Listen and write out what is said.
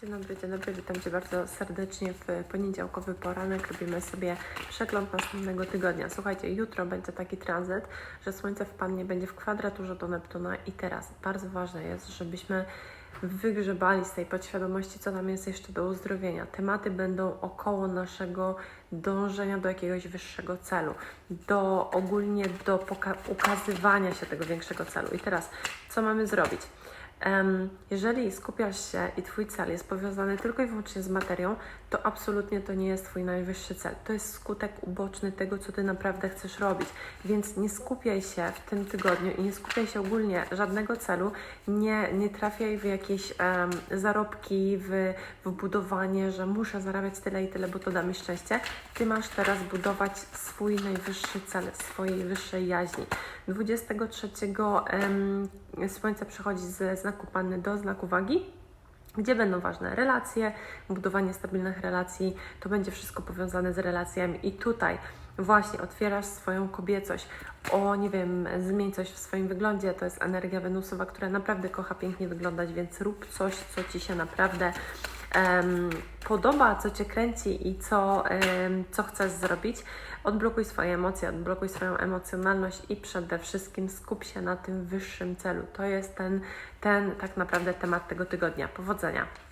Dzień dobry, dzień dobry, witam Cię bardzo serdecznie w poniedziałkowy poranek. Robimy sobie przegląd następnego tygodnia. Słuchajcie, jutro będzie taki tranzyt, że Słońce wpadnie, będzie w kwadraturze do Neptuna i teraz bardzo ważne jest, żebyśmy wygrzebali z tej podświadomości, co nam jest jeszcze do uzdrowienia. Tematy będą około naszego dążenia do jakiegoś wyższego celu, do ogólnie do ukazywania się tego większego celu. I teraz, co mamy zrobić? Jeżeli skupiasz się i Twój cel jest powiązany tylko i wyłącznie z materią, to absolutnie to nie jest Twój najwyższy cel. To jest skutek uboczny tego, co Ty naprawdę chcesz robić. Więc nie skupiaj się w tym tygodniu i nie skupiaj się ogólnie żadnego celu, nie, nie trafiaj w jakieś em, zarobki, w, w budowanie, że muszę zarabiać tyle i tyle, bo to da mi szczęście. Ty masz teraz budować swój najwyższy cel, swojej wyższej jaźni. 23 em, Słońce przechodzi ze znaku Panny do znaku Wagi, gdzie będą ważne relacje, budowanie stabilnych relacji. To będzie wszystko powiązane z relacjami i tutaj właśnie otwierasz swoją kobiecość. O, nie wiem, zmień coś w swoim wyglądzie. To jest energia Wenusowa, która naprawdę kocha pięknie wyglądać, więc rób coś, co Ci się naprawdę podoba, co Cię kręci i co, co chcesz zrobić. Odblokuj swoje emocje, odblokuj swoją emocjonalność i przede wszystkim skup się na tym wyższym celu. To jest ten, ten tak naprawdę temat tego tygodnia. Powodzenia!